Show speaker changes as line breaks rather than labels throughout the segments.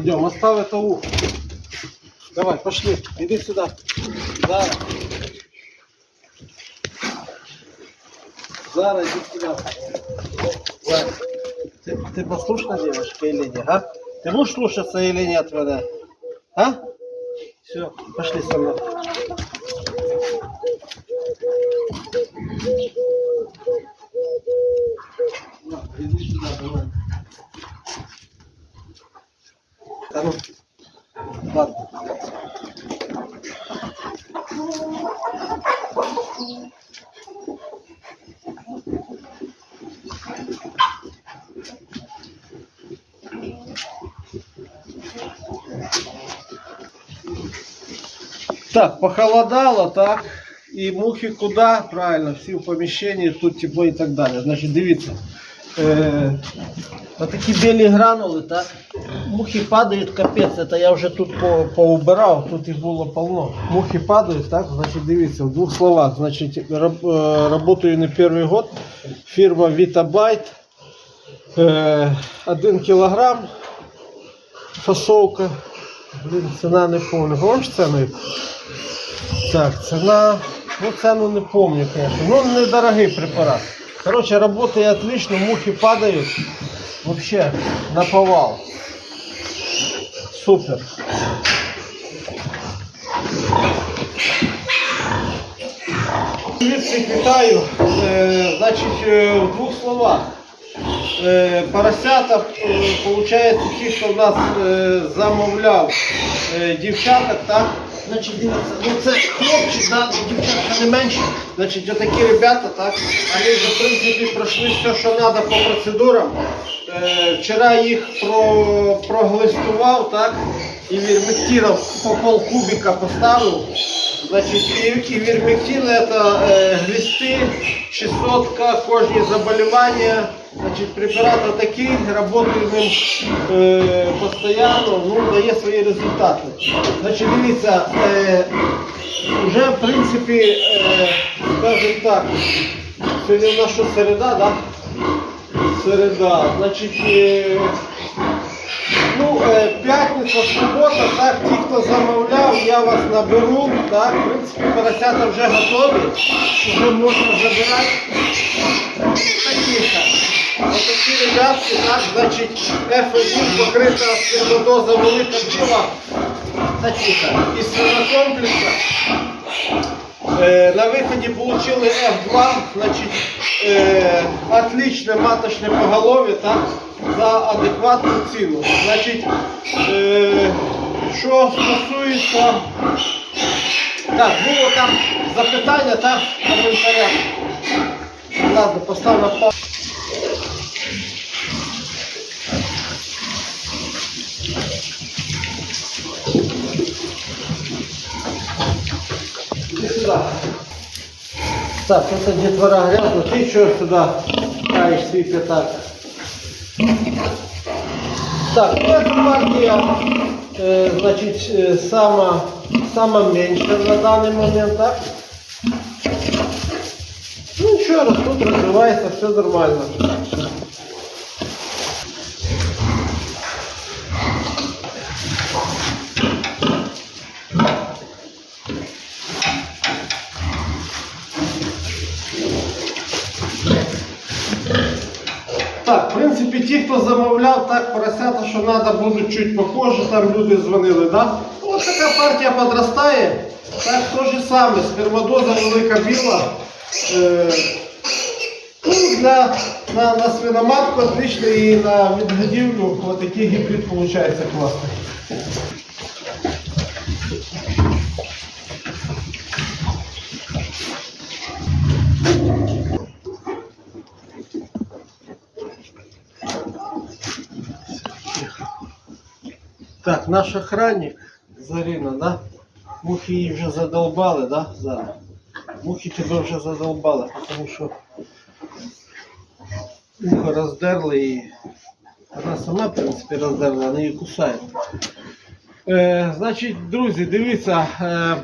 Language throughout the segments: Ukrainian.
Идем, оставь это ухо. Давай, пошли, иди сюда. Да. Зара, иди сюда. Зара. Ты, ты послушна девочка или нет, а? Ты будешь слушаться или нет меня? А? Все, пошли со мной. Так, похолодало, так. І мухи куди? Правильно, всі в поміщенні, тут тепло і так далі. Значить, дивіться. Е, Отакі білі гранули, так? Мухи падають, капець, це я вже тут по, поубирав, тут їх було полно. Мухи падають, так? Значить, дивіться, в двох словах. Значить, раб, е, работаю не перший год. Фірма Vitabyte. Е, один кілограм. Фасовка. Блін, ціна не помню. Помниш ціну? Так, ціна. Ну, цену не помню, конечно. Ну, недорогий препарат. Короче, работает отлично, мухи падают. Вообще, на повал. Супер. Всіх вітаю. Е, значить, е, в двох словах. Е, поросята, е, получається, ті, хто в нас е, замовляв дівчаток, так? Значить, дивіться, ну це хлопчик, да, дівчатка не менше. Значить, отакі ребята, так, вони вже, в принципі, пройшли все, що треба по процедурам. Е, вчора їх про, проглистував, так, і вірмектиром по пол кубика поставив. Значить, і, і это е, глисти, чесотка, кожні заболівання. Значить, препарат такий, працюю ним е, постійно, ну, дає свої результати. Значить, дивіться, е, вже в принципі, е, скажімо так, сьогодні в нас що середа, да? Середа. Значить, е, Ну, е, п'ятниця, субота, так, ті, хто замовляв, я вас наберу, так, в принципі, поросята вже готові, вже можна забирати. Такі так. Значить, F1 покрита сперматоза велика біла. Так. Із свинокомплекса. Е, на виході получили F2, значить, е, отличне маточне поголов'я, за адекватну ціну. Значить, е, що стосується, так, було там запитання, так, в коментарях. Ладно, постав на паузу. Иди сюда. Так, это детвора грязно. Ты что сюда ставишь свой пятак? Так, ну эта партия, э, значит, э, сама, сама меньшая на данный момент, так? Ну еще раз, тут развивается все нормально. Принципі, ті, хто замовляв, так, поросята, що треба, будуть чуть попозже, там люди дзвонили, да? Ось така партія подростає. Так, то же саме, спермадоза велика біла. Е, ну, для, на, на свиноматку отлично і на відгодівлю ось такий гібрид виходить класний. Так, наш охранник Зарина, да? Мухи її вже задолбали, да, Зара? Мухи тебе вже задолбали, тому що ухо роздерли і вона сама, в принципі, роздерла, вона її кусає. Е, значить, друзі, дивіться, е,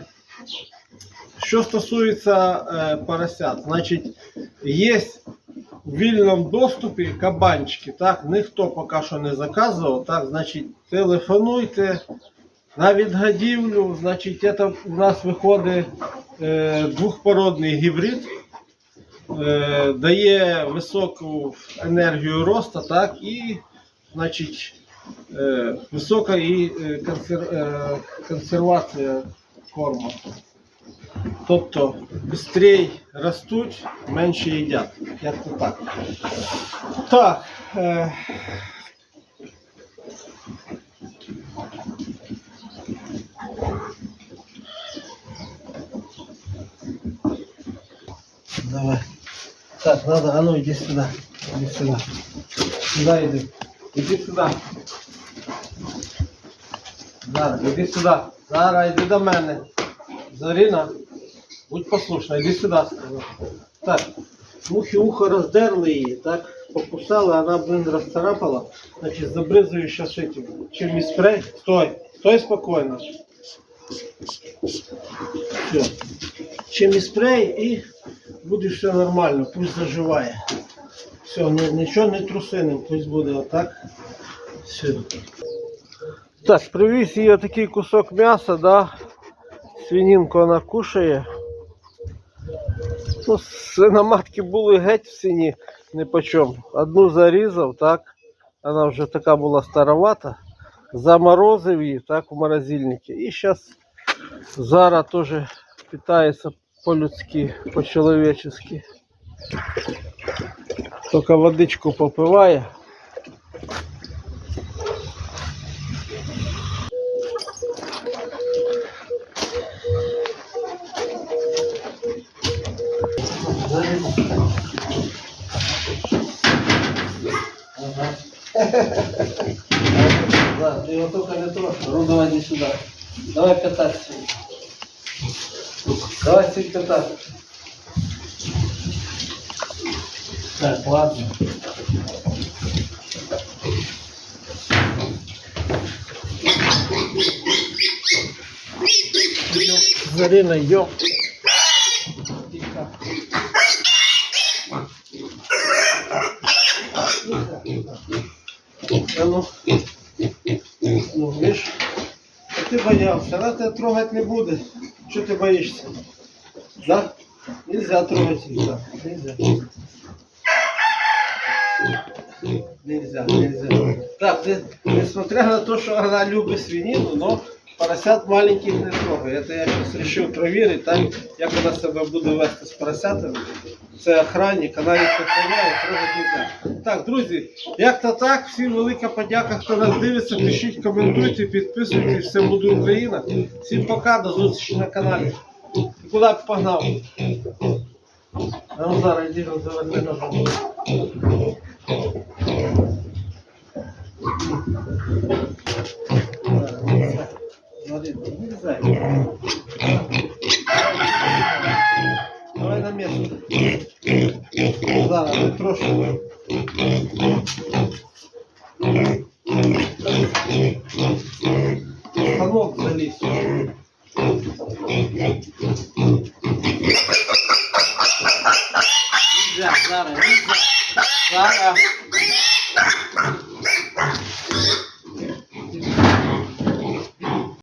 що стосується е, поросят, значить, є в вільному доступі кабанчики. Так, ніхто поки що не заказував. Так, значить, телефонуйте на відгадівлю. Значить, це у нас виходить е, двохпородний гібрид. Е, дає високу енергію росту, так, і значить, е, висока і е, консер, е, консервація корму. Тобто швидше ростуть, менше їдять. Як то так. Так. Е, давай. Так, надо, а ну иди сюда. Иди сюда. Сюда иди. Иди сюда. Зара, іди сюди. Зара, іди до мене. Зоріна, будь послушна, іди сюди. Так, мухи ухо роздерли її, так, покусали, вона, блин, розцарапала. Значить, забризую зараз этим. Чим спрей. Стой, стой спокійно. Все. Чим спрей і буде все нормально, пусть заживає. Все, ні- нічого не трусиним, пусть буде отак. Все. Так, привіз їй такий кусок м'яса, да. Свининку вона кушає. Ну, свиноматки були геть в сіні не по чому. Одну зарізав, так. Вона вже така була старовата. Заморозив її так в морозильнику. І зараз Зара теж питається по-людськи, по-чоловічески. Тільки водичку попиває. Да, ты его только не трожь. Ну давай иди сюда. Давай кататься. Давай сидь кататься. Так, ладно. Идем. Зарина, идем. А ну. Ну, видишь? А ты боялся, она тебя трогать не будет. Что ты боишься? Да? Нельзя трогать их, да. Нельзя. Нельзя, нельзя. Так, ты, несмотря на то, что она любит свинину, но поросят маленьких не трогай. Это я сейчас решил проверить, так, як вона себе буде вести з поросятами. Це охранник, вона їх охороняє, трогати нельзя. Так, друзі, як то так, всім велика подяка, хто нас дивиться, пишіть, коментуйте, підписуйтесь, все буде Україна. Всім пока, до зустрічі на каналі. Ти куди б погнав? А ну зараз йди розверни ножом. Смотри, нельзя. Станок заліз. Зараз, зараз. Зараз.